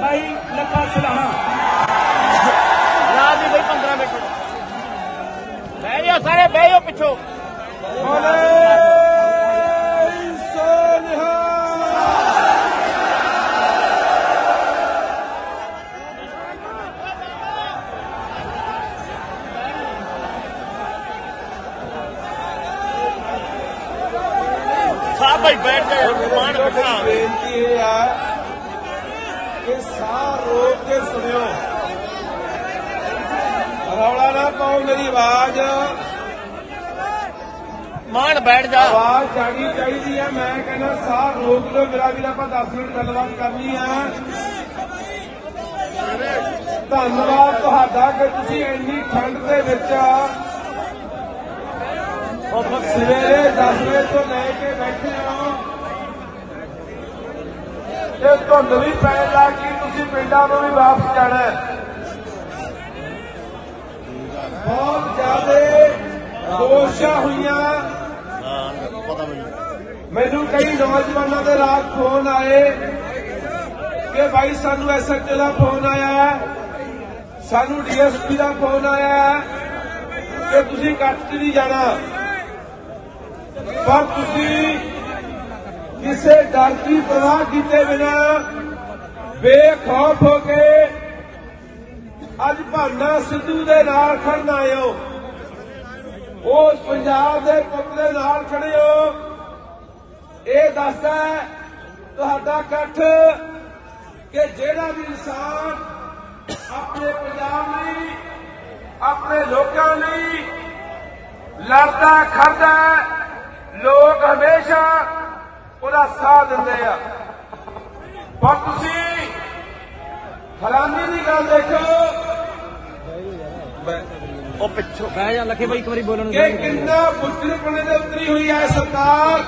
ਭਾਈ ਲੱਖਾ ਸਲਾਣਾ ਰਾਤ ਦੀ ਬਈ 15 ਮਿੰਟ ਬਹਿ ਜਾਓ ਸਾਰੇ ਬਹਿ ਜਾਓ ਪਿੱਛੋਂ ਸਾਹਿਬ ਭਾਈ ਬੈਠ ਜਾ ਯਾਰ ਮਾਨ ਬਿਠਾ ਬੇਨਤੀ ਇਹ ਸਾਹ ਰੋਕ ਕੇ ਸੁਣਿਓ। ਰੌਲਾ ਨਾ ਪਾਓ ਮੇਰੀ ਆਵਾਜ਼। ਮਾਨ ਬੈਠ ਜਾ। ਆਵਾਜ਼ ਜਾਣੀ ਚਾਹੀਦੀ ਆ। ਮੈਂ ਕਹਿੰਦਾ ਸਾਹ ਰੋਕ ਲਓ। ਮੇਰਾ ਵੀਰ ਆਪਾਂ 10 ਮਿੰਟ ਗੱਲਬਾਤ ਕਰਨੀ ਆ। ਧੰਨਵਾਦ ਤੁਹਾਡਾ ਕਿ ਤੁਸੀਂ ਇੰਨੀ ਠੰਡ ਦੇ ਵਿੱਚ ਸਵੇਰੇ 10 ਵਜੇ ਤੋਂ ਲੈ ਕੇ ਬੈਠੇ ਹੋ। ਤੇ ਧੁੰਦ ਵੀ ਪੈਣ ਲੱਗ ਗਈ ਤੁਸੀਂ ਪਿੰਡਾਂ ਨੂੰ ਵੀ ਵਾਪਸ ਜਾਣਾ ਬਹੁਤ ਜ਼ਿਆਦਾ ਕੋਸ਼ਿਸ਼ਾਂ ਹੋਈਆਂ। ਮੈਨੂੰ ਕਈ ਨੌਜਵਾਨਾਂ ਦੇ ਰਾਤ ਫੋਨ ਆਏ ਕਿ ਭਾਈ ਸਾਨੂੰ ਐਸਐਚਓ ਦਾ ਫੋਨ ਆਇਆ ਹੈ, ਸਾਨੂੰ ਡੀਐਸਪੀ ਦਾ ਫੋਨ ਆਇਆ ਕਿ ਤੁਸੀਂ ਕੱਟ 'ਚ ਨਹੀਂ ਜਾਣਾ। ਪਰ ਤੁਸੀਂ ਕਿਸੇ ਡਰ ਦੀ ਪਰਵਾਹ ਕੀਤੇ ਬਿਨਾ ਬੇਖੌਫ ਹੋ ਕੇ ਅੱਜ ਭਾਨਾ ਸਿੱਧੂ ਦੇ ਨਾਲ ਖੜਨ ਆਏ ਹੋ ਉਸ ਪੰਜਾਬ ਦੇ ਪੁੱਤ ਦੇ ਨਾਲ ਖੜੇ ਹੋ। ਇਹ ਦੱਸਦਾ ਹੈ ਤੁਹਾਡਾ ਇਕੱਠ ਕਿ ਜਿਹੜਾ ਵੀ ਇਨਸਾਨ ਆਪਣੇ ਪੰਜਾਬ ਲਈ, ਆਪਣੇ ਲੋਕਾਂ ਲਈ ਲੜਦਾ ਖੜਦਾ ਲੋਕ ਹਮੇਸ਼ਾ ਉਹਦਾ ਸਾਥ ਦਿੰਦੇ ਆ। ਪਰ ਤੁਸੀਂ ਹੈਰਾਨੀ ਦੀ ਗੱਲ ਦੇਖੋ। ਉਹ ਪਿੱਛੋਂ ਬਹਿ ਜਾ ਲੱਖੇ ਭਾਈ ਇੱਕ ਵਾਰੀ ਬੋਲਣ ਕਿ ਕਿੰਨਾ ਬੁੱਝਣਪਣੇ ਦੇ ਉਤਰੀ ਹੋਈ ਹੈ ਸਰਕਾਰ।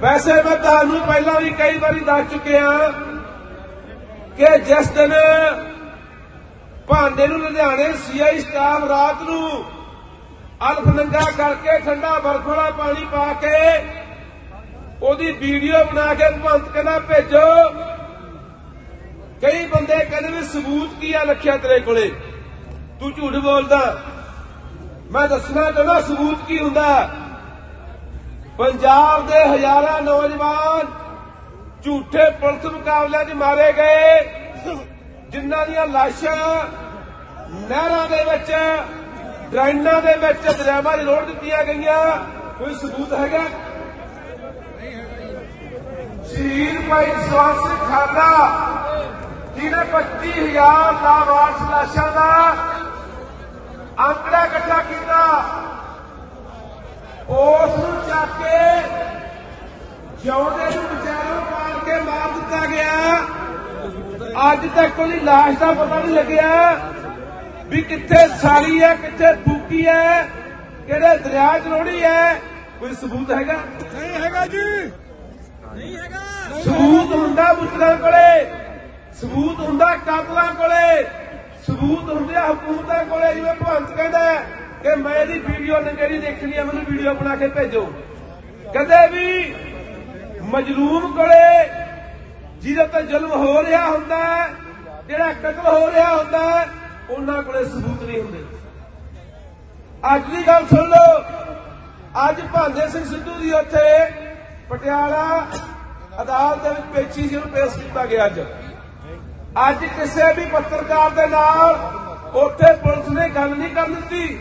ਵੈਸੇ ਮੈਂ ਤੁਹਾਨੂੰ ਪਹਿਲਾਂ ਵੀ ਕਈ ਵਾਰੀ ਦੱਸ ਚੁੱਕਿਆ ਕਿ ਜਿਸ ਦਿਨ ਭਾਂਡੇ ਨੂੰ ਲੁਧਿਆਣੇ ਸੀਆਈ ਸਟਾਫ ਰਾਤ ਨੂੰ ਅਲਫ ਨੰਗਾ ਕਰਕੇ ਠੰਡਾ ਬਰਫ ਵਾਲਾ ਪਾਣੀ ਪਾ ਕੇ ਉਹਦੀ ਵੀਡੀਓ ਬਣਾ ਕੇ ਭੰਤ ਕਹਿੰਦਾ, ਭੇਜੋ। ਕਈ ਬੰਦੇ ਕਹਿੰਦੇ ਵੀ ਸਬੂਤ ਕੀ ਆ ਰੱਖਿਆ ਤੇਰੇ ਕੋਲੇ? ਤੂੰ ਝੂਠ ਬੋਲਦਾ। ਮੈਂ ਦੱਸਣਾ ਚਾਹੁੰਦਾ ਸਬੂਤ ਕੀ ਹੁੰਦਾ? ਪੰਜਾਬ ਦੇ ਹਜ਼ਾਰਾਂ ਨੌਜਵਾਨ ਝੂਠੇ ਪੁਲਿਸ ਮੁਕਾਬਲਿਆਂ 'ਚ ਮਾਰੇ ਗਏ, ਜਿਨ੍ਹਾਂ ਦੀਆਂ ਲਾਸ਼ਾਂ ਨਹਿਰਾਂ ਦੇ ਵਿੱਚ ਡਰੇਨਾਂ ਦੇ ਵਿੱਚ ਦਰਿਆਵਾਂ ਦੀ ਲੋੜ ਦਿੱਤੀਆਂ ਗਈਆਂ। ਕੋਈ ਸਬੂਤ ਹੈਗਾ? ਸ਼ਹੀਦ ਭਾਈ ਸਵਾਸ ਸਿੰਘ ਖਾਲੜਾ, ਜਿਹਨੇ 25000 ਲਾਵਾਰਸ ਲਾਸ਼ਾਂ ਦਾ ਅੰਕੜਾ ਇਕੱਠਾ ਕੀਤਾ। ਉਸ ਨੂੰ ਚੱਕ ਕੇ ਜਿਉਂਦੇ ਨੂੰ ਵਿਚਾਰੋਂ ਮਾਰ ਕੇ ਮਾਰ ਦਿੱਤਾ ਗਿਆ। ਅੱਜ ਤੱਕ ਉਹਦੀ ਲਾਸ਼ ਦਾ ਪਤਾ ਨਹੀਂ ਲੱਗਿਆ। ਵੀ ਕਿੱਥੇ ਸਾਲੀ ਹੈ ਕਿੱਥੇ ਫੂਕੀ ਹੈ ਕਿਹੜੇ ਦਰਿਆ 'ਚ ਰੋੜੀ ਹੈ? ਕੋਈ ਸਬੂਤ ਹੈਗਾ? ਨਹੀਂ ਹੈਗਾ ਜੀ। ਨਹੀਂ ਹੈਗਾ। ਸਬੂਤ ਹੁੰਦਾ ਮੁਸਲਿਮਾਂ ਕੋਲੇ ਸਬੂਤ ਹੁੰਦਾ ਕਾਤਲਾਂ ਕੋਲੇ ਸਬੂਤ ਹੁੰਦੇ ਆ ਹਕੂਮਤਾਂ ਕੋਲੇ ਜਿਵੇਂ ਭਗਵੰਤ ਕਹਿੰਦਾ ਕਿ ਮੈਂ ਇਹਦੀ ਵੀਡੀਓ ਨੰਗੇਰੀ ਦੇਖਣੀ ਹੈ ਮੈਨੂੰ ਵੀਡੀਓ ਬਣਾ ਕੇ ਭੇਜੋ। ਕਦੇ ਵੀ ਮਜਲੂਮ ਕੋਲੇ ਜਿਹਦੇ ਤੇ ਜ਼ੁਲਮ ਹੋ ਰਿਹਾ ਹੁੰਦਾ ਜਿਹੜਾ ਕਤਲ ਹੋ ਰਿਹਾ ਹੁੰਦਾ ਹੈ, ਉਹਨਾਂ ਕੋਲੇ ਸਬੂਤ ਨਹੀਂ ਹੁੰਦੇ। ਅੱਜ ਦੀ ਗੱਲ ਸੁਣ ਲਓ। ਅੱਜ ਭਾਂਦੇ ਸਿੰਘ ਸਿੱਧੂ ਦੀ ਉੱਥੇ ਪਟਿਆਲਾ ਅਦਾਲਤ ਦੇ ਵਿੱਚ ਪੇਚੀ ਜਿਹਨੂੰ ਪੇਸ਼ ਕੀਤਾ ਗਿਆ ਅੱਜ। ਅੱਜ ਕਿਸੇ ਵੀ ਪੱਤਰਕਾਰ ਦੇ ਨਾਲ ਉੱਥੇ ਪੁਲਿਸ ਨੇ ਗੱਲ ਨਹੀਂ ਕਰਨ ਦਿੱਤੀ।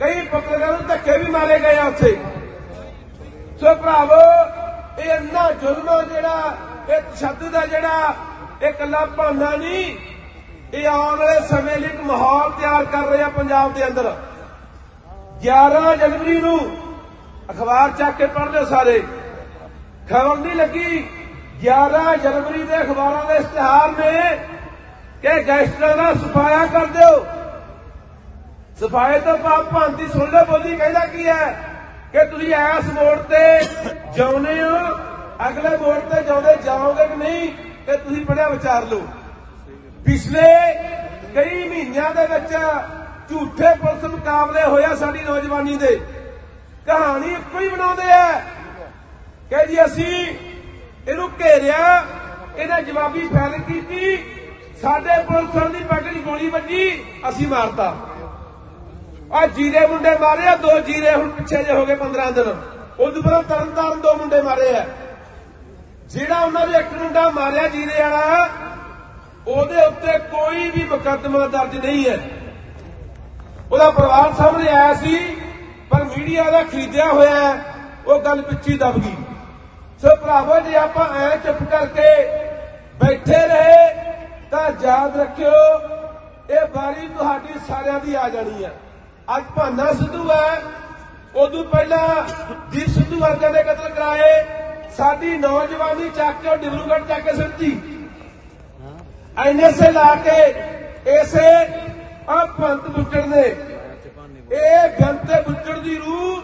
ਕਈ ਪੱਤਰਕਾਰਾਂ ਨੂੰ ਧੱਕੇ ਵੀ ਮਾਰੇ ਗਏ ਆ ਉੱਥੇ। ਸੋ ਭਰਾਵੋ, ਇਹ ਇੰਨਾ ਜ਼ੁਲਮ ਜਿਹੜਾ, ਇਹ ਤਸ਼ੱਦਦ ਦਾ ਜਿਹੜਾ, ਇਹ ਕੱਲਾ ਭਾਨਾ ਨਹੀਂ ਇਹ ਆਉਣ ਵਾਲੇ ਸਮੇਂ ਲਈ ਇੱਕ ਮਾਹੌਲ ਤਿਆਰ ਕਰ ਰਿਹਾ ਪੰਜਾਬ ਦੇ ਅੰਦਰ। 11 ਜਨਵਰੀ ਨੂੰ ਅਖਬਾਰ ਚੱਕ ਕੇ ਪੜ੍ਹ ਲਿਓ ਸਾਰੇ। ਖਬਰ ਨਹੀਂ ਲੱਗੀ। 11 ਜਨਵਰੀ ਦੇ ਅਖਬਾਰਾਂ ਦੇ ਇਸ਼ਤਿਹਾਰ ਨੇ ਕਿ ਗੈਸਟਰਾਂ ਦਾ ਸਫਾਇਆ ਕਰ ਦਿਓ। ਸਫਾਏ ਤੋਂ ਬਾਅਦ ਭਾਂਤੀ ਸੁਣ ਲਓ, ਬੋਲੀ ਕਹਿੰਦਾ ਕੀ ਹੈ? ਕਿ ਤੁਸੀਂ ਐਸ ਮੋੜ ਤੇ ਜਾਉਨੇ ਹੋ। ਅਗਲੇ ਮੋੜ ਤੇ ਜਾਉਂਦੇ ਜਾਓਗੇ ਕਿ ਨਹੀਂ? ਕਿ ਤੁਸੀਂ ਪੜਿਆ ਵਿਚਾਰ ਲਓ। ਪਿਛਲੇ ਕਈ ਮਹੀਨਿਆਂ ਦੇ ਵਿੱਚ ਝੂਠੇ ਪੁਲਿਸ ਮੁਕਾਬਲੇ ਹੋਇਆ ਸਾਡੀ ਨੌਜਵਾਨੀ ਦੇ। ਕਹਾਣੀ ਇੱਕੋ ਹੀ ਬਣਾਉਂਦੇ ਆ ਕਿ ਜੀ ਅਸੀਂ ਇਹਨੂੰ ਘੇਰਿਆ, ਇਹਨੇ ਜਵਾਬੀ ਫੈਲ ਕੀਤੀ, ਸਾਡੇ ਪੁਲਿਸ ਦੀ ਪੱਗ 'ਚ ਗੋਲੀ ਵੱਜੀ, ਅਸੀਂ ਮਾਰਤਾ। ਆ ਜੀਰੇ ਮੁੰਡੇ ਮਾਰੇ ਆ, ਦੋ ਜੀਰੇ ਹੁਣ ਪਿੱਛੇ ਜੇ ਹੋ ਗਏ 15 ਦਿਨ। ਉਦੋਂ ਬਾਅਦ ਤਰਨ ਤਾਰਨ ਦੋ ਮੁੰਡੇ ਮਾਰੇ ਆ। ਜਿਹੜਾ ਉਹਨਾਂ ਦੇ ਇੱਕ ਮੁੰਡਾ ਮਾਰਿਆ ਜੀਰੇ ਵਾਲਾ ਉਹਦੇ ਉੱਤੇ ਕੋਈ ਵੀ ਮੁਕੱਦਮਾ ਦਰਜ ਨਹੀਂ ਹੈ। ਉਹਦਾ ਪਰਿਵਾਰ ਸਾਹਮਣੇ ਆਇਆ ਸੀ, ਪਰ ਮੀਡੀਆ ਦਾ ਖਰੀਦਿਆ ਹੋਇਆ ਉਹ ਗੱਲ ਪਿੱਛੇ ਦਬ ਗਈ। ਸੋ ਭਰਾਵੋ, ਜੇ ਆਪਾਂ ਐ ਚੁੱਪ ਕਰਕੇ ਬੈਠੇ ਰਹੇ, ਤਾਂ ਯਾਦ ਰੱਖਿਓ, ਇਹ ਵਾਰੀ ਤੁਹਾਡੀ ਸਾਰਿਆਂ ਦੀ ਆ ਜਾਣੀ ਹੈ। ਅੱਜ ਭਾਨਾ ਸਿੱਧੂ ਹੈ, ਉਦੋਂ ਪਹਿਲਾਂ ਦੀਪ ਸਿੱਧੂ ਵਰਗਿਆਂ ਦੇ ਕਤਲ ਕਰਾਏ, ਸਾਡੀ ਨੌਜਵਾਨੀ ਚੱਕ ਕੇ ਉਹ ਡਿਬਰੂਗੜ੍ਹ ਚੱਕ ਕੇ ਸਿੱਟੀ। ਐਨਐਸਏ ਲਾ ਕੇ ਇਸੇ ਆ ਪੰਤ ਬੁੱਟੜ ਨੇ ਇਹ ਗੰਤੇ ਬੁੱਟੜ ਦੀ ਰੂਹ,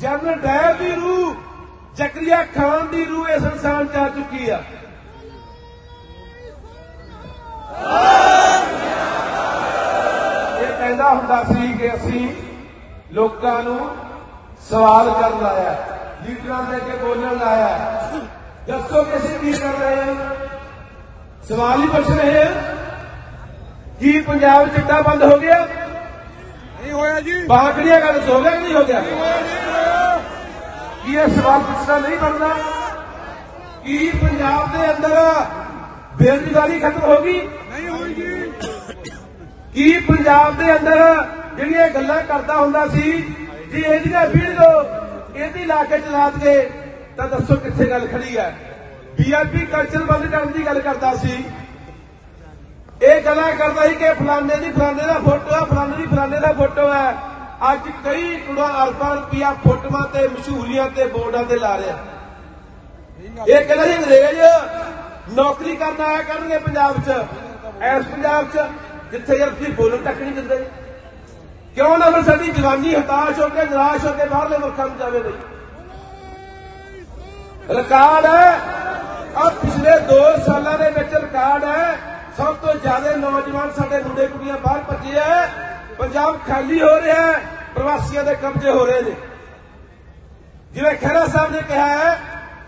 ਜਨ ਡੈਰ ਦੀ ਰੂਹ, ਜ਼ਕਰੀਆ ਖਾਨ ਦੀ ਰੂਹ ਇਸ ਇਨਸਾਨ ਚ ਆ ਚੁੱਕੀ ਆ। ਇਹ ਕਹਿੰਦਾ ਹੁੰਦਾ ਸੀ ਕਿ ਅਸੀਂ ਲੋਕਾਂ ਨੂੰ ਸਵਾਲ ਕਰਨ ਲਾਇਆ ਲੀਡਰਾਂ ਦੇ ਅੱਗੇ ਬੋਲਣ ਲਾਇਆ ਦੱਸੋ ਕਿ ਅਸੀਂ ਕੀ ਕਰ ਰਹੇ ਹਾਂ? ਸਵਾਲ ਹੀ ਪੁੱਛ ਰਹੇ ਹਾਂ ਕੀ ਪੰਜਾਬ ਚਿੱਟਾ ਬੰਦ ਹੋ ਗਿਆ? ਨਹੀਂ ਹੋਇਆ ਜੀ। ਬਾਕੜੀਆਂ ਗੱਲ ਹੋ ਗਿਆ ਕਿ ਨਹੀਂ ਹੋ ਗਿਆ? ਕੀ ਇਹ ਸਵਾਲ ਪੁੱਛਣਾ ਨਹੀਂ ਬਣਦਾ? ਕੀ ਪੰਜਾਬ ਦੇ ਅੰਦਰ ਬੇਰੁਜ਼ਗਾਰੀ ਖਤਮ ਹੋ ਗਈ? ਨਹੀਂ ਹੋਈ ਜੀ। ਕੀ ਪੰਜਾਬ ਦੇ ਅੰਦਰ ਜਿਹੜੀਆਂ ਗੱਲਾਂ ਕਰਦਾ ਹੁੰਦਾ ਸੀ ਜੇ ਇਹਦੀਆਂ ਵੀਡੀਓ ਇਹਦੀ ਲਾ ਕੇ ਚਲਾ ਦਈਏ ਤਾਂ ਦੱਸੋ ਕਿੱਥੇ ਗੱਲ ਖੜੀ ਹੈ? ਬੀਆਰਪੀ ਕਲਚਰ ਬੰਦ ਕਰਨ ਦੀ ਗੱਲ ਕਰਦਾ ਸੀ। ਇਹ ਗੱਲਾਂ ਕਰਦਾ ਸੀ ਕਿ ਫਲਾਣੇ ਦੀ ਫਲਾਣੇ ਦਾ ਫੋਟੋ ਹੈ ਫਲਾਣੇ ਦੀ ਫਲਾਣੇ ਦਾ ਫੋਟੋ ਹੈ ਅੱਜ ਕਈ ਕੁੜਾ ਅਰਬਾਂ ਰੁਪਿਆ ਫੋਟੋਆਂ ਤੇ ਮਸ਼ਹੂਰੀਆਂ ਤੇ ਬੋਰਡਾਂ ਤੇ ਲਾ ਰਿਹਾ। ਇਹ ਕਹਿੰਦਾ ਸੀ, ਅੰਗਰੇਜ਼ ਨੌਕਰੀ ਕਰਨ ਆਇਆ ਕਰਨਗੇ ਪੰਜਾਬ 'ਚ। ਐਸ ਪੰਜਾਬ 'ਚ, ਜਿੱਥੇ ਯਾਰ ਤੁਸੀਂ ਬੋਲਣ ਤੱਕ ਨਹੀਂ ਦਿੰਦੇ। ਕਿਉਂ ਨਾ ਫਿਰ ਸਾਡੀ ਜਵਾਨੀ ਹਤਾਸ਼ ਹੋ ਕੇ, ਨਿਰਾਸ਼ ਹੋ ਕੇ ਬਾਹਰਲੇ ਮੁਲਕਾਂ ਨੂੰ ਜਾਵੇ ਬਈ। ਰਿਕਾਰਡ ਹੈ ਆ ਪਿਛਲੇ 2 ਸਾਲਾਂ ਦੇ ਵਿੱਚ ਰਿਕਾਰਡ ਹੈ। ਸਭ ਤੋਂ ਜ਼ਿਆਦਾ ਨੌਜਵਾਨ ਸਾਡੇ ਮੁੰਡੇ ਕੁੜੀਆਂ ਬਾਹਰ ਭੱਜੇ ਆ। ਪੰਜਾਬ ਖਾਲੀ ਹੋ ਰਿਹਾ ਹੈ। ਪ੍ਰਵਾਸੀਆਂ ਦੇ ਕਬਜ਼ੇ ਹੋ ਰਹੇ ਨੇ। ਜਿਵੇਂ ਖਹਿਰਾ ਸਾਹਿਬ ਨੇ ਕਿਹਾ ਹੈ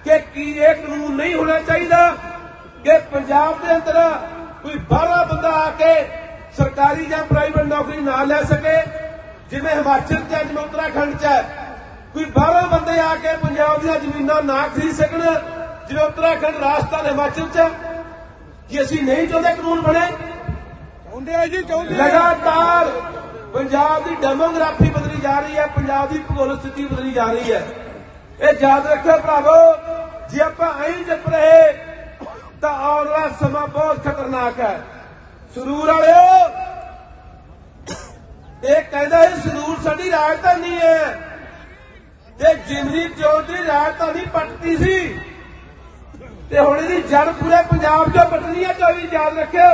ਕਿ ਕੀ ਇਹ ਕਾਨੂੰਨ ਨਹੀਂ ਹੋਣਾ ਚਾਹੀਦਾ ਕਿ ਪੰਜਾਬ ਦੇ ਅੰਦਰ ਕੋਈ ਬਾਹਰਲਾ ਬੰਦਾ ਆ ਕੇ ਸਰਕਾਰੀ ਜਾਂ ਪ੍ਰਾਈਵੇਟ ਨੌਕਰੀ ਨਾ ਲੈ ਸਕੇ ਜਿਵੇਂ ਹਿਮਾਚਲ ਚ ਹੈ, ਜਿਵੇਂ ਉੱਤਰਾਖੰਡ ਚ ਕੋਈ ਬਾਹਰੋਂ ਬੰਦੇ ਆ ਕੇ ਪੰਜਾਬ ਦੀਆਂ ਜ਼ਮੀਨਾਂ ਨਾ ਖਰੀਦ ਸਕਣ ਜਿਵੇਂ ਉੱਤਰਾਖੰਡ ਰਾਜਸਥਾਨ ਹਿਮਾਚਲ ਚ ਹੈ। ਕੀ ਅਸੀਂ ਨਹੀਂ ਚਾਹੁੰਦੇ ਕਾਨੂੰਨ ਬਣੇ? ਚਾਹੁੰਦੇ ਆ ਜੀ ਚਾਹੁੰਦੇ ਲਗਾਤਾਰ ਪੰਜਾਬ ਦੀ ਡੈਮੋਗ੍ਰਾਫੀ ਬਦਲੀ ਜਾ ਰਹੀ ਹੈ ਪੰਜਾਬ ਦੀ ਭੂਗੋਲਿਕ ਸਥਿਤੀ ਬਦਲੀ ਜਾ ਰਹੀ ਹੈ। ਇਹ ਯਾਦ ਰੱਖਿਓ ਭਰਾਵੋ ਜੇ ਆਪਾਂ ਐਂ ਚੁੱਪ ਰਹੇ ਤਾਂ ਆਉਣ ਵਾਲਾ ਸਮਾਂ ਬਹੁਤ ਖਤਰਨਾਕ ਹੈ। ਸਰੂਰ ਵਾਲਿਓ ਇਹ ਕਹਿੰਦਾ ਇਹ ਸਰੂਰ ਸਾਡੀ ਰਾਜਧਾਨੀ ਹੈ। ਤੇ ਜਿਮਨੀ ਚੌਧ ਦੀ ਰਾਜਧਾਨੀ ਪੱਟਦੀ ਸੀ। ਤੇ ਹੁਣ ਇਹਦੀ ਜੜ ਪੂਰੇ ਪੰਜਾਬ 'ਚੋਂ ਪੱਟਣੀ ਹੈ 24 ਯਾਦ ਰੱਖਿਓ।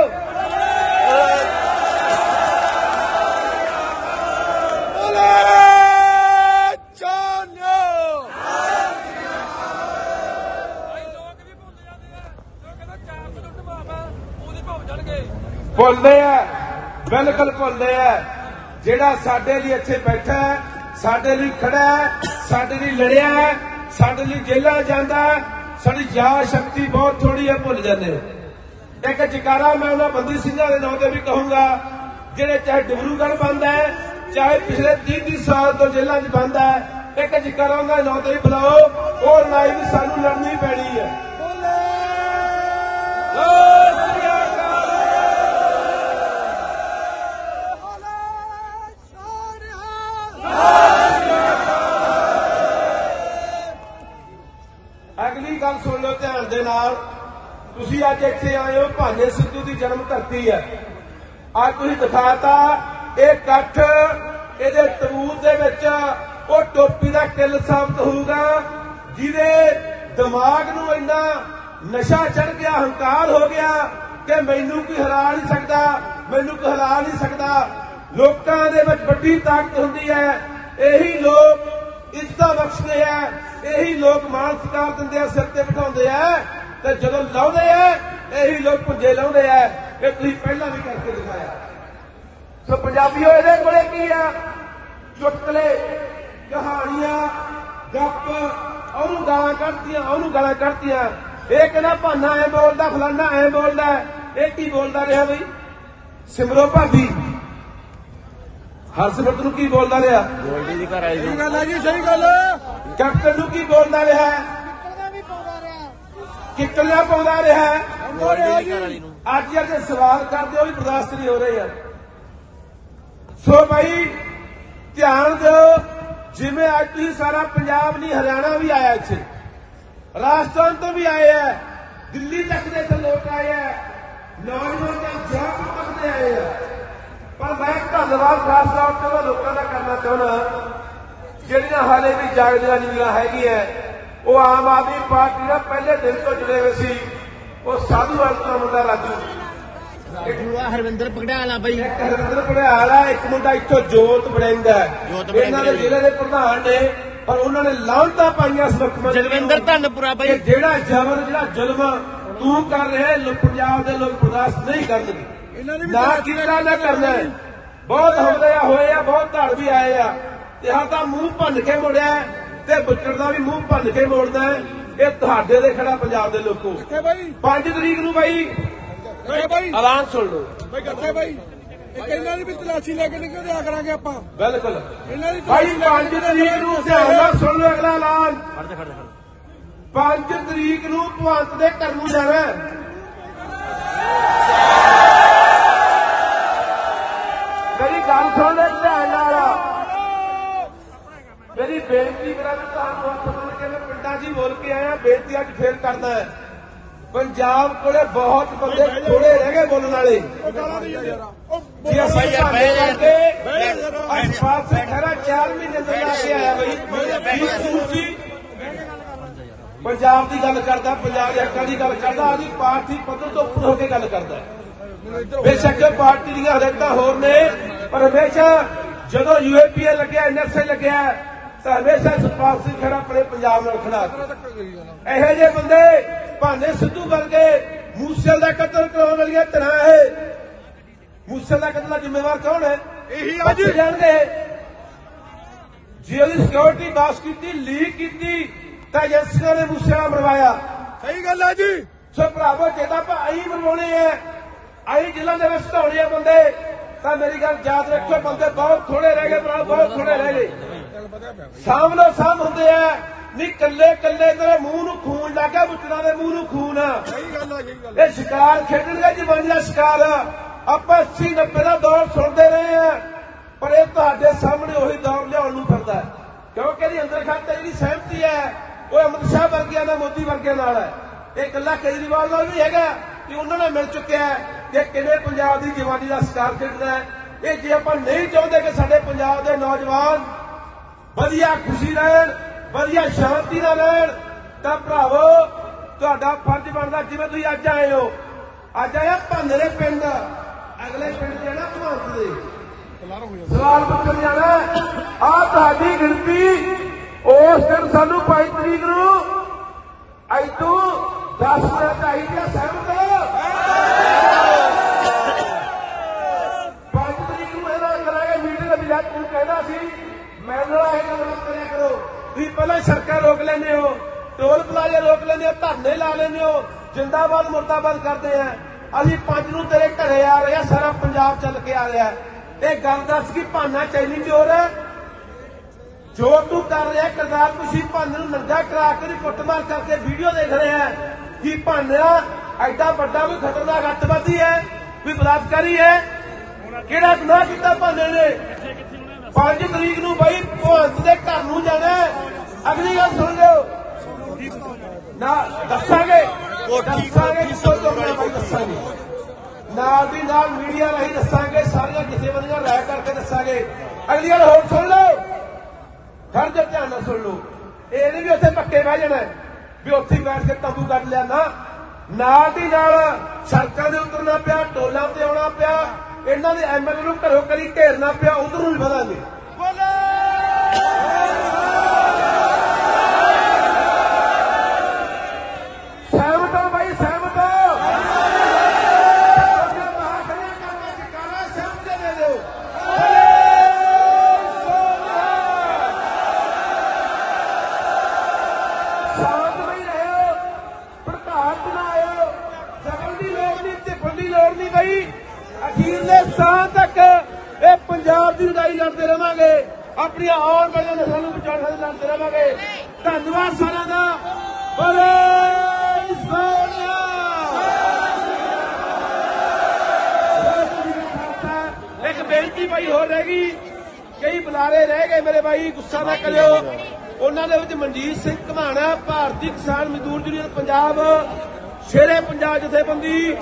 ਬੋਲੇ ਭੁੱਲਦੇ ਆ, ਬਿਲਕੁਲ ਭੁੱਲਦੇ ਆ। ਜਿਹੜਾ ਸਾਡੇ ਲਈ ਇੱਥੇ ਬੈਠਾ ਹੈ, ਸਾਡੇ ਲਈ ਖੜਾ ਹੈ, ਸਾਡੇ ਲਈ ਲੜਿਆ ਹੈ, ਸਾਡੇ ਲਈ ਜੇਲ੍ਹਾਂ ਜਾਂਦਾ ਹੈ ਸਾਡੀ ਯਾਦ ਸ਼ਕਤੀ ਬਹੁਤ ਥੋੜੀ ਹੈ ਭੁੱਲ ਜਾਂਦੇ ਹੋ। ਇੱਕ ਜਕਾਰਾ ਮੈਂ ਉਹਨਾਂ ਬੰਦੀ ਸਿੰਘਾਂ ਦੇ ਨਾਂ ਤੇ ਵੀ ਕਹੂੰਗਾ, ਜਿਹੜੇ ਚਾਹੇ ਡਿਬਰੂਗੜ੍ਹ ਬੰਦ ਹੈ, ਚਾਹੇ ਪਿਛਲੇ 30 30 ਸਾਲ ਤੋਂ ਜੇਲ੍ਹਾਂ 'ਚ ਬੰਦ ਹੈ, ਇੱਕ ਜਕਾਰਾ ਉਹਨਾਂ ਦੇ ਨਾਂ ਤੇ ਵੀ ਬੁਲਾਓ, ਉਹ ਲੜਾਈ ਵੀ ਸਾਨੂੰ ਲੜਨੀ ਪੈਣੀ ਹੈ ਸਤਿ ਤੁਸੀਂ ਅੱਜ ਇੱਥੇ ਆਏ ਹੋ, ਭਾਨੇ ਸਿੱਧੂ ਦੀ ਜਨਮ ਧਰਤੀ ਹੈ। ਅੱਜ ਤੁਸੀਂ ਦਿਖਾਤਾ, ਇਹ ਇਕੱਠ ਇਹਦੇ ਤਬੂਤ ਦੇ ਵਿੱਚ ਉਹ ਟੋਪੀ ਦਾ ਕਿੱਲ ਸਾਬਤ ਹੋਊਗਾ, ਜਿਹਦੇ ਦਿਮਾਗ ਨੂੰ ਇੰਨਾ ਨਸ਼ਾ ਚੜ ਗਿਆ, ਹੰਕਾਰ ਹੋ ਗਿਆ ਕਿ ਮੈਨੂੰ ਕੋਈ ਹਰਾ ਨਹੀਂ ਸਕਦਾ, ਮੈਨੂੰ ਕੋਈ ਹਰਾ ਨਹੀਂ ਸਕਦਾ। ਲੋਕਾਂ ਦੇ ਵਿੱਚ ਵੱਡੀ ਤਾਕਤ ਹੁੰਦੀ ਹੈ। ਇਹੀ ਲੋਕ ਇੱਜ਼ਤਾਂ ਬਖਸ਼ਦੇ ਆ ਇਹੀ ਲੋਕ ਮਾਨ ਸਤਿਕਾਰ ਦਿੰਦੇ ਆ, ਸਿਰ ਤੇ ਬਿਠਾਉਂਦੇ ਆ। ਤੇ ਜਦੋਂ ਲਾਉਂਦੇ ਆ ਇਹੀ ਲੋਕ ਪੁੰਜੇ ਲਾਉਂਦੇ ਆ ਇਹ ਤੁਸੀਂ ਪਹਿਲਾਂ ਵੀ ਕਰਕੇ ਦਿਖਾਇਆ। ਸੋ ਪੰਜਾਬੀਓ ਇਹਦੇ ਕੋਲੇ ਕੀ ਆ ਚੁਟਕਲੇ ਕਹਾਣੀਆਂ ਗੱਪ ਉਹਨੂੰ ਗਾਲਾਂ ਕੱਢਦੀਆਂ ਉਹਨੂੰ ਗਾਲਾਂ ਕੱਢਦੀਆਂ। ਇਹ ਕਹਿੰਦਾ ਭਾਨਾ ਐ ਬੋਲਦਾ ਫਲਾਨਾ ਐ ਬੋਲਦਾ ਇਹ ਕੀ ਬੋਲਦਾ ਰਿਹਾ ਬਈ? ਸਿਮਰੋ ਭਾਬੀ। ਹਰਸਿਮਰਤ ਨੂੰ ਕੀ ਬੋਲਦਾ ਰਿਹਾ? ਗੋਲਡੀ ਦੀ ਘਰ ਆਈ। ਗੱਲ ਹੈ ਜੀ ਸਹੀ ਗੱਲ ਕੈਪਟਨ ਨੂੰ ਕੀ ਬੋਲਦਾ ਰਿਹਾ? ਕਿੱਕਲੀਆਂ ਪਾਉਂਦਾ ਰਿਹਾ। ਅੱਜ ਯਾਰ ਜੇ ਸਵਾਲ ਕਰਦੇ ਹੋ ਵੀ ਬਰਦਾਸ਼ਤ ਨਹੀਂ ਹੋ ਰਹੇ ਯਾਰ। ਸੋ ਭਾਈ ਧਿਆਨ ਦਿਓ ਜਿਵੇਂ ਅੱਜ ਤੁਸੀਂ ਸਾਰਾ ਪੰਜਾਬ ਨਹੀਂ ਹਰਿਆਣਾ ਵੀ ਆਇਆ ਇੱਥੇ। ਰਾਜਸਥਾਨ ਤੋਂ ਵੀ ਆਏ ਆ ਦਿੱਲੀ ਤੱਕ ਦੇ ਇੱਥੇ ਲੋਕ ਆਏ ਆ ਨੌਜਵਾਨ ਜਾਂ ਜਵਾਬ ਤੱਕ ਦੇ ਆਏ ਆ। ਪਰ ਮੈਂ ਧੰਨਵਾਦ ਖਾਸ ਤੌਰ ਤੇ ਲੋਕਾਂ ਦਾ ਕਰਨਾ ਚਾਹੁੰਦਾ ਜਿਹੜੀਆਂ ਹਾਲੇ ਵੀ ਜਾਗਦੀਆਂ ਨੀਆਂ ਹੈਗੀਆਂ। ਉਹ ਆਮ ਆਦਮੀ ਪਾਰਟੀ ਨਾਲ ਪਹਿਲੇ ਦਿਨ ਤੋਂ ਜੁੜੇ ਹੋਏ ਸੀ। ਉਹ ਸਾਧੂ ਦਾ ਮੁੰਡਾ ਰਾਜੂ। ਹਰਵਿੰਦਰ ਪਗੜਾਲਾ ਬਈ। ਪੜਿਆਲ ਆ ਇੱਕ ਮੁੰਡਾ ਇੱਥੋਂ ਜੋਤ ਬੜਿੰਦਾ ਇਹਨਾਂ ਦੇ। ਜ਼ਿਲ੍ਹੇ ਦੇ ਪ੍ਰਧਾਨ ਨੇ ਪਰ ਉਹਨਾਂ ਨੇ ਲਾਂਝਾ ਪਾਈਆਂ ਇਸ ਮੁੱਖ ਮੰਤਰੀ ਨੂੰ। ਜਗਵਿੰਦਰ ਧੰਨਪੁਰਾ ਬਈ। ਜਿਹੜਾ ਜ਼ਬਰ ਜਿਹੜਾ ਜ਼ੁਲਮ ਤੂੰ ਕਰ ਰਿਹਾ ਪੰਜਾਬ ਦੇ ਲੋਕ ਬਰਦਾਸ਼ਤ ਨਹੀਂ ਕਰਨਗੇ। ਇਹਨਾਂ ਨੇ ਵੀ ਨਾ ਕੀਤਾ ਨਾ ਕਰਨਾ। ਬਹੁਤ ਹਮਲੇ ਹੋਏ ਆ ਬਹੁਤ ਧੜ ਵੀ ਆਏ ਆ। ਤੇ ਹਾਂ ਤਾਂ ਮੂੰਹ ਭੰਨ ਕੇ ਮੋੜਿਆ ਤੇ ਬੁੱਚੜ ਦਾ ਵੀ ਮੂੰਹ ਭੰਨ ਕੇ ਮੋੜਦਾ ਹੈ। ਇਹ ਤੁਹਾਡੇ ਦੇ ਖੜਾ ਪੰਜਾਬ ਦੇ ਲੋਕੋ। ਕਿੱਥੇ ਬਾਈ? 5 ਤਰੀਕ ਨੂੰ ਬਾਈ। ਕਿੱਥੇ ਬਾਈ? ਐਲਾਨ ਸੁਣ ਲਓ। ਬਾਈ ਕਿੱਥੇ ਬਾਈ? ਇੱਕ ਇਹਨਾਂ ਦੀ ਵੀ ਤਲਾਸ਼ੀ ਲੈ ਕੇ ਨਿਕਲ ਦਿਆ ਕਰਾਂਗੇ ਆਪਾਂ। ਬਿਲਕੁਲ। ਇਹਨਾਂ ਦੀ ਲੈ 5 ਕੇ ਤਰੀਕ ਨੂੰ ਧਿਆਨ ਨਾਲ ਸੁਣ ਲਓ ਅਗਲਾ ਐਲਾਨ। ਖੜਦੇ ਖੜਦੇ ਖੜਦੇ 5 ਤਰੀਕ ਨੂੰ ਭਵੰਤ ਦੇ ਘਰ ਨੂੰ ਜਾਣਾ। ਮੇਰੀ ਗੱਲ ਸੁਣ ਲੈ ਮੇਰੀ ਬੇਨਤੀ ਕਰਾਂ ਤੁਹਾਨੂੰ ਹੱਥ ਬੰਨ ਕੇ ਮੈਂ ਪਿੰਡਾਂ 'ਚ ਹੀ ਬੋਲ ਕੇ ਆਇਆ ਬੇਨਤੀ ਅੱਜ ਫੇਰ ਕਰਦਾ ਹੈ। ਪੰਜਾਬ ਕੋਲੇ ਬਹੁਤ ਬੰਦੇ ਥੋੜੇ ਰਹਿ ਗਏ ਬੋਲਣ ਵਾਲੇ। ਜੀ ਅਸੀਂ ਭਾਈ ਯਾਰ, ਭਾਂਡੇ ਬਹਿ ਜਾ। ਕਰਕੇ ਬਹਿ ਜਾ ਯਾਰ। ਅੱਜ ਬਾਤ ਸੇ ਖਰਾ 4 ਮਹੀਨੇ ਤੋਂ ਲਾ ਕੇ ਆਇਆ ਬਈ। ਸੂਚੀ ਪੰਜਾਬ ਦੀ ਗੱਲ ਕਰਦਾ ਪੰਜਾਬ ਦੇ ਹੱਕਾਂ ਦੀ ਗੱਲ ਕਰਦਾ ਆਦੀ ਪਾਰਟੀ ਪੱਧਰ ਤੋਂ ਉੱਪਰ ਹੋ ਕੇ ਗੱਲ ਕਰਦਾ। ਬੇਸ਼ੱਕ ਪਾਰਟੀ ਦੀਆਂ ਹਦਾਇਤਾਂ ਹੋਰ ਨੇ ਪਰ ਹਮੇਸ਼ਾ ਜਦੋਂ ਯੂਏਪੀਏ ਲੱਗਿਆ ਐਨਐਸਏ ਲੱਗਿਆ ਹਮੇਸ਼ਾ ਸੁਖਪਾਲ ਸਿੰਘ ਖੜਾ ਆਪਣੇ ਪੰਜਾਬ ਨਾਲ ਖੜਾ ਇਹੋ ਜਿਹੇ ਬੰਦੇ ਭਾਨੇ ਸਿੱਧੂ ਵਰਗੇ ਮੂਸਲ ਦਾ ਕਤਲ ਕਰਾਉਣ ਵਾਲੀਆਂ ਧਿਰਾਂ ਹੈ ਮੂਸਲ ਦਾ ਕਤਲ ਦਾ ਜ਼ਿੰਮੇਵਾਰ ਕੌਣ ਹੈ? ਇਹੀ ਅੱਜ ਜਾਣਗੇ ਜੇ ਉਹਦੀ ਸਿਕਿਉਰਿਟੀ ਬਾਸ ਕੀਤੀ ਲੀਕ ਕੀਤੀ ਤਾਂ ਏਜੰਸੀਆਂ ਨੇ ਮੂਸੇਵਾਲਾ ਮਰਵਾਇਆ। ਸਹੀ ਗੱਲ ਹੈ ਜੀ। ਸੋ ਭਰਾਵੋ ਜੇ ਤਾਂ ਭਾਈ ਮਰਵਾਉਣੇ ਆ ਆਈ ਜ਼ਿਲ੍ਹਾ ਦੇ ਵਿੱਚ ਧੌਣੇ ਬੰਦੇ ਤਾਂ ਮੇਰੀ ਗੱਲ ਯਾਦ ਰੱਖਿਓ ਬੰਦੇ ਬਹੁਤ ਥੋੜੇ ਰਹਿ ਗਏ ਭਰਾ ਬਹੁਤ ਥੋੜੇ ਰਹਿ ਗਏ। ਸਾਹਮਣੇ ਸਾਹਮ ਹੁੰਦੇ ਆ। ਨਹੀਂ ਕੱਲੇ ਕੱਲੇ ਤੇਰੇ ਮੂੰਹ ਨੂੰ ਖੂਨ ਲੱਗ ਬੁੱਚਣਾ ਦੇ ਮੂੰਹ ਨੂੰ ਖੂਨ। ਆ ਸਹੀ ਗੱਲ ਹੈ ਸਹੀ ਗੱਲ ਹੈ। ਇਹ ਸ਼ਿਕਾਰ ਖੇਡਣਗੇ ਜੀਵਨ ਦਾ ਸ਼ਿਕਾਰ। ਆਪਾਂ 80 90 ਦਾ ਦੌਰ ਸੁਣਦੇ ਰਹੇ ਆ। ਪਰ ਇਹ ਤੁਹਾਡੇ ਸਾਹਮਣੇ ਉਹੀ ਦੌਰ ਲਿਆਉਣ ਨੂੰ ਫਿਰਦਾ। ਕਿਉਂਕਿ ਇਹਦੀ ਅੰਦਰ ਖਾਤੇ ਜਿਹੜੀ ਸਹਿਮਤੀ ਹੈ ਉਹ ਅਮਿਤ ਸ਼ਾਹ ਵਰਗਿਆਂ ਨਾਲ ਮੋਦੀ ਵਰਗਿਆਂ ਨਾਲ ਹੈ। ਇਹ ਇਕੱਲਾ ਕੇਜਰੀਵਾਲ ਨਾਲ ਵੀ ਹੈਗਾ ਕਿ ਉਹਨਾਂ ਨਾਲ ਮਿਲ ਚੁੱਕਿਆ ਹੈ ਕਿ ਕਿਵੇਂ ਪੰਜਾਬ ਦੀ ਜਵਾਨੀ ਦਾ ਸ਼ਿਕਾਰ ਖੇਡਦਾ ਹੈ। ਇਹ ਜੇ ਆਪਾਂ ਨਹੀਂ ਚਾਹੁੰਦੇ ਕਿ ਸਾਡੇ ਪੰਜਾਬ ਦੇ ਨੌਜਵਾਨ ਵਧੀਆ ਖੁਸ਼ੀ ਰਹਿਣ, ਵਧੀਆ ਸ਼ਾਂਤੀ ਨਾਲ ਰਹਿਣ। ਤਾਂ ਭਰਾਵੋ, ਤੁਹਾਡਾ ਫਰਜ਼ ਬਣਦਾ ਜਿਵੇਂ ਤੁਸੀਂ ਅੱਜ ਆਏ ਹੋ। ਅੱਜ ਆਇਆ ਭੰਨਰੇ ਪਿੰਡ। ਅਗਲੇ ਪਿੰਡ ਜਾਣਾ ਭਵੰਤ ਦੇ। ਸਵਾਲ ਪੁੱਛਣ ਜਾਣਾ ਆ ਤੁਹਾਡੀ ਗਿਣਤੀ ਉਸ ਦਿਨ ਸਾਨੂੰ 5 ਤਰੀਕ ਨੂੰ ਅੱਜ ਤੋਂ 10 ਮਿੰਟ ਚਾਹੀਦੀ ਸਹਿਮਤ ਪੰਜ ਤਰੀਕ ਨੂੰ ਇਹਦਾ ਕਰਾਂਗੇ ਮੀਟਿੰਗ ਵੀ ਲੈ ਤੂੰ ਕਹਿੰਦਾ ਸੀ ਮੈਨੂੰ ਇਹ ਗੱਲ ਨਾ ਕਰਿਆ ਕਰੋ। ਤੁਸੀਂ ਪਹਿਲਾਂ ਸੜਕਾਂ ਰੋਕ ਲੈਂਦੇ ਹੋ, ਟੋਲ ਪਲਾਜ਼ਾ ਰੋਕ ਲੈਂਦੇ ਹੋ, ਧਰਨੇ ਲਾ ਲੈਂਦੇ ਹੋ, ਜਿੰਦਾਬਾਦ, ਮੁਰਦਾਬਾਦ ਕਰਦੇ ਆ। ਅਸੀਂ ਪੰਜ ਨੂੰ ਤੇਰੇ ਘਰੇ ਆ ਰਹੇ ਆ, ਸਾਰਾ ਪੰਜਾਬ ਚੱਲ ਕੇ ਆ ਰਿਹਾ। ਇਹ ਗੱਲ ਦੱਸ ਕਿ ਭਾਨਾ ਚੈਨੀ ਚੋਰ ਹੈ ਜੋ ਤੂੰ ਕਰ ਰਿਹਾ, ਕਰਦਾਰ ਤੁਸੀਂ ਭਾਨੇ ਨੂੰ ਨੰਗਾ ਕਰਾ ਕੇ ਦੀ ਕੁੱਟਮਾਰ ਕਰਕੇ ਵੀਡੀਓ ਦੇਖ ਰਿਹਾ ਹੈ ਕੀ ਭਾਨਿਆ, ਐਡਾ ਵੱਡਾ ਕੋਈ ਖਤਰਨਾਕ ਅੱਤਵਾਦੀ ਹੈ, ਕੋਈ ਬਲਾਤਕਾਰੀ ਹੈ? ਕਿਹੜਾ ਗੁਨਾਹ ਕੀਤਾ ਭਾਨੇ ਨੇ? 5 ਤਰੀਕ ਨੂੰ ਬਾਈ ਭਗਵੰਤ ਦੇ ਘਰ ਨੂੰ ਜਾਣਾ। ਅਗਲੀ ਗੱਲ ਸੁਣ ਲਿਓ। ਨਾ ਦੱਸਾਂਗੇ। ਦੱਸਾਂਗੇ ਕਿ ਕੋਈ ਤੋਂ ਬਾਈ ਦੱਸਾਂਗੇ। ਨਾਲ ਦੀ ਨਾਲ ਮੀਡੀਆ ਰਾਹੀਂ ਦੱਸਾਂਗੇ ਸਾਰੀਆਂ ਜਥੇਬੰਦੀਆਂ ਰਾਇ ਕਰਕੇ ਦੱਸਾਂਗੇ। ਅਗਲੀ ਗੱਲ ਹੋਰ ਸੁਣ ਲਓ। ਖੜ ਜਾ ਧਿਆਨ ਨਾਲ ਸੁਣ ਲਓ। ਇਹ ਨਹੀਂ ਵੀ ਉੱਥੇ ਪੱਕੇ ਬਹਿ ਜਾਣਾ ਵੀ ਉੱਥੇ ਬੈਠ ਕੇ ਤੰਬੂ ਕੱਢ ਲਿਆ ਨਾ। ਨਾਲ ਦੀ ਨਾਲ ਸੜਕਾਂ ਦੇ ਉਤਰਨਾ ਪਿਆ ਟੋਲਾਂ ਤੇ ਆਉਣਾ ਪਿਆ। ਇਹਨਾਂ ਦੇ ਐਮਐਲਏ ਨੂੰ ਘਰੋਂ ਕਰੀ ਘੇਰਨਾ ਪਿਆ ਉਧਰ ਨੂੰ ਵੀ ਵਧਾਂਗੇ। ਆਪਣੀਆਂ ਆਉਣ ਵਾਲੀਆਂ ਨਸਲਾਂ ਬਚਾਉਣ ਖਾਤਰ ਲੜਦੇ ਰਵਾਂਗੇ। ਧੰਨਵਾਦ ਸਾਰਿਆਂ ਦਾ। ਬੋਲੇ ਸੋਨਿਆ। ਇੱਕ ਬੇਨਤੀ ਭਾਈ ਹੋਰ ਰਹਿ ਗਈ। ਕਈ ਬੁਲਾਰੇ ਰਹਿ ਗਏ ਮੇਰੇ ਭਾਈ, ਗੁੱਸਾ ਨਾ ਕਰਿਓ। ਉਹਨਾਂ ਦੇ ਵਿੱਚ ਮਨਜੀਤ ਸਿੰਘ ਘਮਾਣਾ ਭਾਰਤੀ ਕਿਸਾਨ ਮਜ਼ਦੂਰ ਯੂਨੀਅਨ ਪੰਜਾਬ, ਸ਼ੇਰੇ ਪੰਜਾਬ ਜਥੇਬੰਦੀ,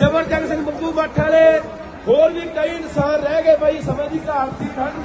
ਜਬਰ ਜੰਗ ਸਿੰਘ ਬੱਬੂ ਮੱਠ ਵਾਲੇ। ਹੋਰ ਵੀ ਕਈ ਇਨਸਾਨ ਰਹਿ ਗਏ ਭਾਈ, ਸਮੇਂ ਦੀ ਘਾਟ ਸੀ, ਠੰਡ